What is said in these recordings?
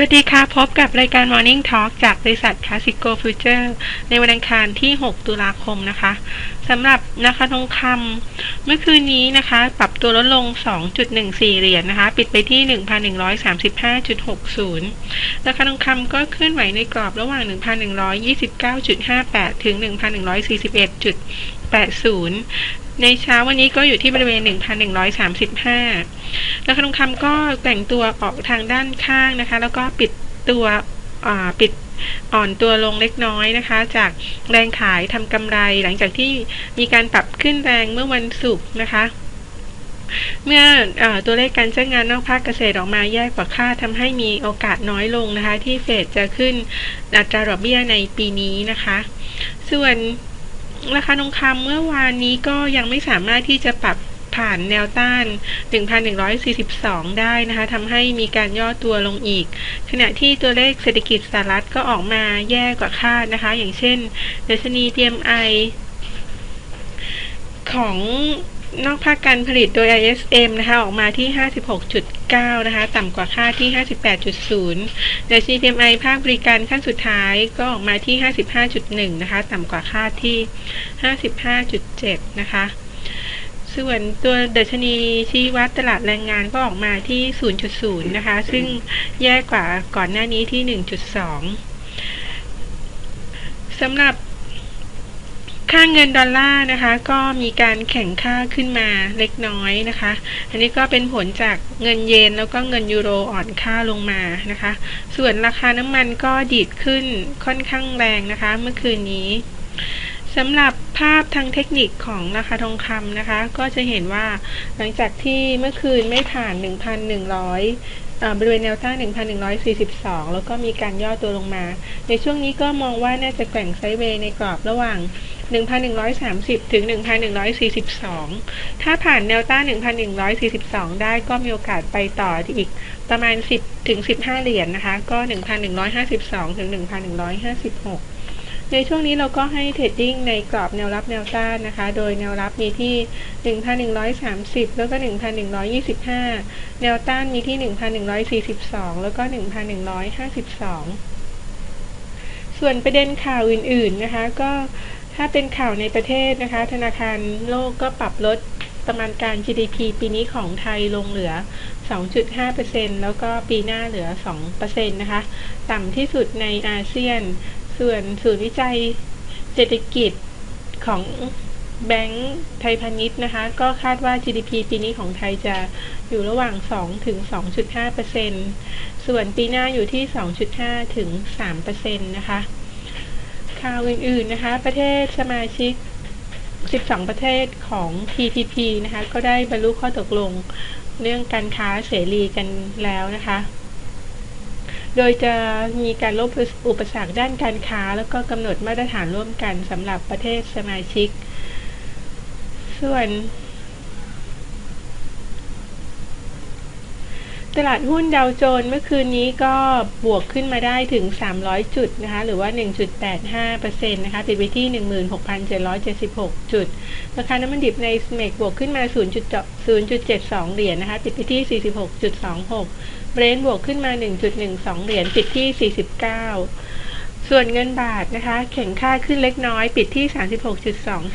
สวัสดีค่ะ พบกับรายการ Morning Talk จากบริษัท Classico Future ในวันอังคารที่ 6 ตุลาคมนะคะสำหรับราคาทองคำเมื่อคืนนี้นะคะ ปรับตัวลดลง 2.14 เหรียญนนะคะ ปิดไปที่ 1,135.60 ราคาทองคำก็เคลื่อนไหวในกรอบระหว่าง 1,129.58 ถึง 1,141.80 ในเช้าวันนี้ก็อยู่ที่บริเวณ 1,135 ราคาทองคำก็แต่งตัวออกทางด้านข้างนะคะ แล้วก็ปิดตัวปิดอ่อนตัวลงเล็กน้อยนะคะ จากแรงขายทำกำไรหลังจากที่มีการปรับขึ้นแรงเมื่อวันศุกร์นะคะ เมื่ออตัวเลขการจ้างงานนอกภาคเกษตรออกมาแย่กว่าคาดทำให้มีโอกาสน้อยลงนะคะ ที่เฟดจะขึ้นอัตราดอกเบี้ยในปีนี้นะคะ ส่วน ราคาทองคำเมื่อวานนี้ก็ยังไม่สามารถที่จะปรับผ่านแนวต้าน 1,142 ได้นะคะทำให้มีการย่อตัวลงอีก ขณะที่ตัวเลขเศรษฐกิจสหรัฐก็ออกมาแย่กว่าคาดนะคะ อย่างเช่นดัชนี PMI ของ นอกภาคการผลิตโดย ISM นะคะออกมาที่ 56.9 นะคะ ต่ำกว่าค่าที่ 58.0ดัชนี PMI ภาคบริการขั้นสุดท้ายก็ออกมาที่ 55.1 นะคะ ต่ำกว่าค่าที่ 55.7 นะคะ ส่วนตัวดัชนีชี้วัดตลาดแรงงานก็ออกมาที่ 0.0 นะคะ ซึ่งแย่กว่าก่อนหน้านี้ที่ 1.2สำหรับ ค่าเงินดอลลาร์นะคะก็มีการแข่งค่าขึ้นมาเล็กน้อยนะคะ อันนี้ก็เป็นผลจากเงินเยนแล้วก็เงินยูโรอ่อนค่าลงมานะคะ ส่วนราคาน้ำมันก็ดีดขึ้นค่อนข้างแรงนะคะ เมื่อคืนนี้สำหรับภาพทางเทคนิคของราคาทองคำนะคะ ก็จะเห็นว่าหลังจากที่เมื่อคืนไม่ผ่าน 1,100บริเวณแนวต้าน 1,142 แล้วก็มีการย่อตัวลงมา ในช่วงนี้ก็มองว่าน่าจะแกว่งไซด์เวย์ในกรอบระหว่าง 1,130 ถึง 1,142 ถ้าผ่านแนวต้าน 1,142 ได้ก็มีโอกาสไปต่ออีกประมาณ 10 ถึง 15 เหรียญนนะคะ ก็ 1,152 ถึง 1,156ในช่วงนี้เราก็ให้เทรดดิ้งในกรอบแนวรับแนวต้านนะคะ โดยแนวรับมีที่ 1,130 แล้วก็ 1,125 แนวต้านมีที่ 1,142 แล้วก็ 1,152 ส่วนประเด็นข่าวอื่น ๆ นะคะ ก็ ถ้าเป็นข่าวในประเทศนะคะ ธนาคารโลกก็ปรับลดประมาณการ GDP ปีนี้ของไทยลงเหลือ 2.5%แล้วก็ปีหน้าเหลือ 2%นะคะ ต่ำที่สุดในอาเซียน ส่วนศูนย์วิจัยเศรษฐกิจของแบงก์ไทยพาณิชย์นะคะ ก็คาดว่า GDP ปีนี้ของไทยจะอยู่ระหว่าง 2 ถึง 2.5%ส่วนปีหน้าอยู่ที่ 2.5 ถึง 3%นะคะ ข่าวอื่นๆนะคะ ประเทศสมาชิก 12 ประเทศของ TPP นะคะ ก็ได้บรรลุข้อตกลงเรื่องการค้าเสรีกันแล้วนะคะ โดยจะมีการลบอุปสรรคด้านการค้า แล้วก็กำหนดมาตรฐานร่วมกันสำหรับประเทศสมาชิก ส่วน ตลาดหุ้นดาวโจนส์เมื่อคืนนี้ก็บวกขึ้นมาได้ถึง 300 จุดนะคะ หรือว่า 1.85%นะคะปิดไปที่ 16,776 จุด ราคาน้ำมันดิบในสเมกบวกขึ้นมา 0.72 เหรียญนนะคะ ปิดไปที่ 46.26 เบรนบวกขึ้นมา 1.12 เหรียญ ปิดที่ 49 ส่วนเงินบาทนะคะ แข็งค่าขึ้นเล็กน้อย ปิดที่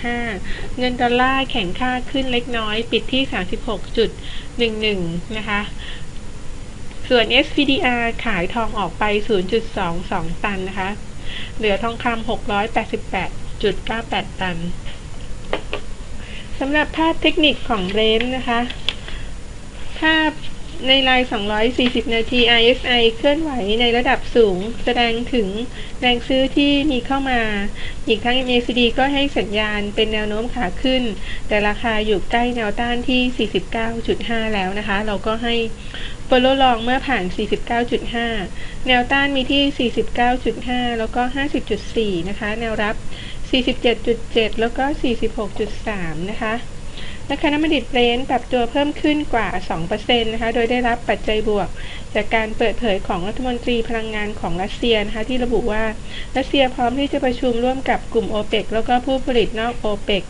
36.25 เงินดอลลาร์แข็งค่าขึ้นเล็กน้อย ปิดที่ 36.11 นะคะ ส่วน SPDR ขายทองออกไป 0.22 ตันนะคะ เหลือทองคำ688.98 ตันสำหรับภาพเทคนิคของเรนนะคะ ภาพในลาย 240 นาที RSI เคลื่อนไหวในระดับสูง แสดงถึงแรงซื้อที่มีเข้ามา อีกทั้ง MACD ก็ให้สัญญาณเป็นแนวโน้มขาขึ้น แต่ราคาอยู่ใกล้แนวต้านที่ 49.5 แล้วนะคะ เราก็ให้ follow long เมื่อผ่าน 49.5 แนวต้านมีที่ 49.5 แล้วก็ 50.4 นะคะ แนวรับ 47.7 แล้วก็ 46.3 นะคะราคาน้ำมันดิบเบรนท์ปรับตัวเพิ่มขึ้นกว่า 2%นะคะ โดยได้รับปัจจัยบวก จากการเปิดเผยของรัฐมนตรีพลังงานของรัสเซียนะคะ ที่ระบุว่ารัสเซียพร้อมที่จะประชุมร่วมกับกลุ่มโอเปกแล้วก็ผู้ผลิตนอกโอเปก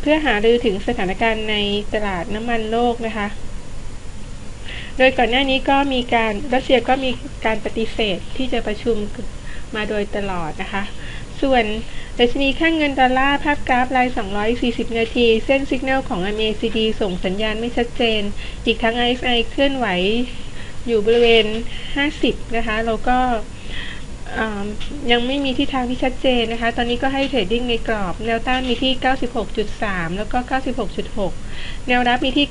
เพื่อหารือถึงสถานการณ์ในตลาดน้ำมันโลกนะคะ โดยก่อนหน้านี้ก็มีการรัสเซียก็มีการปฏิเสธที่จะประชุมมาโดยตลอดนะคะ ส่วนดัชนีค่าเงินดอลลาร์ภาพกราฟราย 240 นาที เส้นสัญญาณของ MACD ส่งสัญญาณไม่ชัดเจน อีกทั้ง RSI เคลื่อนไหวอยู่บริเวณ 50 นะคะ แล้วก็ ยังไม่มีทิศทางที่ชัดเจนนะคะ ตอนนี้ก็ให้เทรดดิ้งในกรอบ แนวต้านมีที่ 96.3 แล้วก็ 96.6 แนวรับมีที่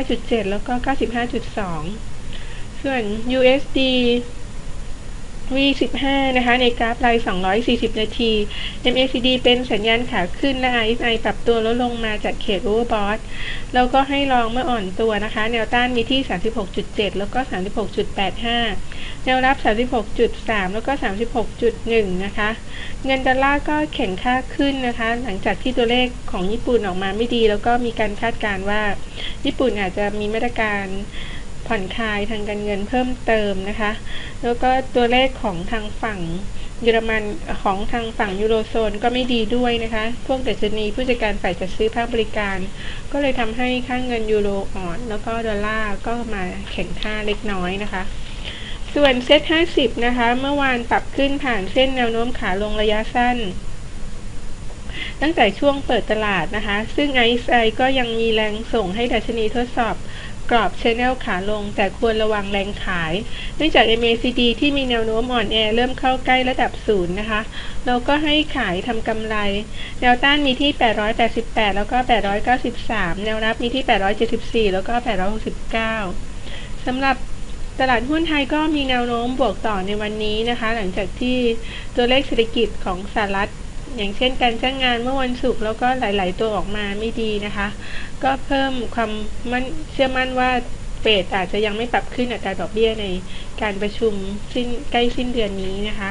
95.7 แล้วก็ 95.2 ส่วน USD V15 นะคะในกราฟราย 240 นาที MACD เป็นสัญญาณขาขึ้นและ RSI ปรับตัวลดลงมาจากเขต overbought แล้วก็ให้ลองเมื่ออ่อนตัวนะคะ แนวต้านมีที่ 36.7 แล้วก็ 36.85 แนวรับ 36.3 แล้วก็ 36.1 นะคะ เงินดอลลาร์ก็แข็งค่าขึ้นนะคะ หลังจากที่ตัวเลขของญี่ปุ่นออกมาไม่ดี แล้วก็มีการคาดการณ์ว่า ญี่ปุ่นอาจจะมีมาตรการ ผ่อนคลายทางการเงินเพิ่มเติมนะคะ แล้วก็ตัวเลขของทางฝั่งเยอรมันของทางฝั่งยูโรโซนก็ไม่ดีด้วยนะคะ พวกเดชนีผู้จัดการฝ่ายจัดซื้อภาคบริการ ก็เลยทำให้ค่างเงินยูโรอ่อน แล้วก็ดอลลาร์ก็มาแข็งค่าเล็กน้อยนะคะ ส่วนเซ็ต50 นะคะ เมื่อวานปรับขึ้นผ่านเส้นแนวโน้มขาลงระยะสั้น ตั้งแต่ช่วงเปิดตลาดนะคะ ซึ่ง ISI ก็ยังมีแรงส่งให้ดัชนีทดสอบกรอบชแนลขาลง แต่ควรระวังแรงขาย เนื่องจาก MACD ที่มีแนวโน้มอ่อนแอเริ่มเข้าใกล้ระดับศูนย์นะคะ เราก็ให้ขายทำกำไร แนวต้านมีที่ 888 แล้วก็ 893 แนวรับมีที่ 874 แล้วก็ 869สำหรับตลาดหุ้นไทยก็มีแนวโน้มบวกต่อในวันนี้นะคะ หลังจากที่ตัวเลขเศรษฐกิจของสหรัฐ อย่างเช่นการจ้างงานเมื่อวันศุกร์แล้วก็หลาย ๆ ตัวออกมาไม่ดีนะคะ ก็เพิ่มความมั่นเชื่อมั่นว่าเฟดอาจจะยังไม่ปรับขึ้นอัตราดอกเบี้ยในการประชุมสิ้นใกล้สิ้นเดือนนี้นะคะ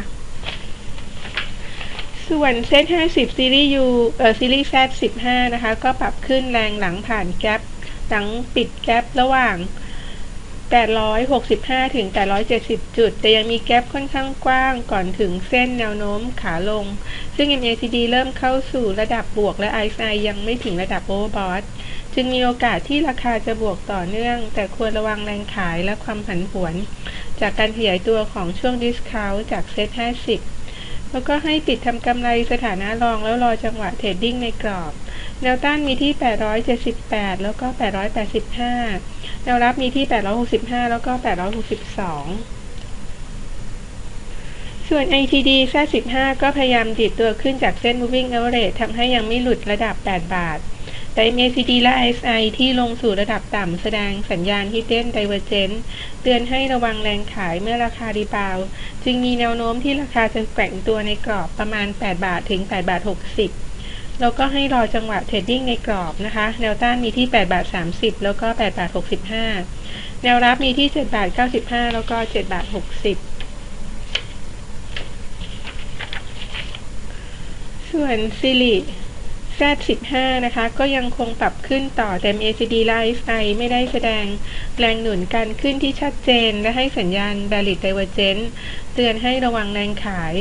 ส่วนเซ็ต50 ซีรีส์ U เอ่อซีรีส์ Z 15 นะคะ ก็ปรับขึ้นแรงหลังผ่านแกลบหลังปิดแกลบระหว่าง 865 ถึง 870 จุด แต่ยังมีแกลบค่อนข้างกว้างก่อนถึงเส้นแนวโน้มขาลง ซึ่ง MACD เริ่มเข้าสู่ระดับบวกและ RSI ยังไม่ถึงระดับ overbought จึงมีโอกาสที่ราคาจะบวกต่อเนื่อง แต่ควรระวังแรงขายและความผันผวน จากการขยายตัวของช่วง discount จากเซ็ต50 แล้วก็ให้ปิดทำกำไรสถานะรองแล้วรอจังหวะเทรดดิ้งในกรอบ แนวต้านมีที่ 878 แล้วก็ 885 แนวรับมีที่ 865 แล้วก็ 862 ส่วน ITD แค่15ก็พยายามดิดตัวขึ้นจากเส้น moving average ทำให้ยังไม่หลุดระดับ 8 บาท แต่ MACD และ RSI ที่ลงสู่ระดับต่ำแสดงสัญญาณ hidden divergence เตือนให้ระวังแรงขายเมื่อราคารีบาว จึงมีแนวโน้มที่ราคาจะแกว่งตัวในกรอบประมาณ 8 บาทถึง 8 บาท 60 แล้วก็ให้รอจังหวะเทรดดิ้งในกรอบนะคะ แนวต้านมีที่ 8 บาท 30 แล้วก็ 8 บาท 65 แนวรับมีที่ 7 บาท 95 แล้วก็ 7 บาท 60ส่วนซิ ลิแซ15 นะคะ ก็ยังคงปรับขึ้นต่อแต่ MACD และ RSI ไม่ได้แสดงแรงหนุนการขึ้นที่ชัดเจน และให้สัญญาณ Bearish Divergence เตือนให้ระวังแรงขาย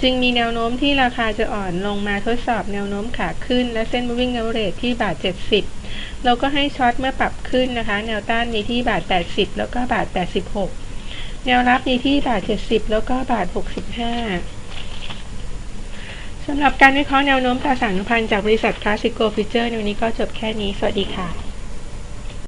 จึงมีแนวโน้มที่ราคาจะอ่อนลงมาทดสอบแนวโน้มขาขึ้น และเส้น Moving Average ที่บาท 70 เราก็ให้ช็อตเมื่อปรับขึ้นนะคะ แนวต้านมีที่บาท 80 แล้วก็บาท 86 แนวรับมีที่บาท 70 แล้วก็บาท 65 สำหรับการวิเคราะห์แนวโน้มตราสารพันธ์จากบริษัทคลาสสิโกฟิเจอร์ในวันนี้ก็จบแค่นี้ สวัสดีค่ะ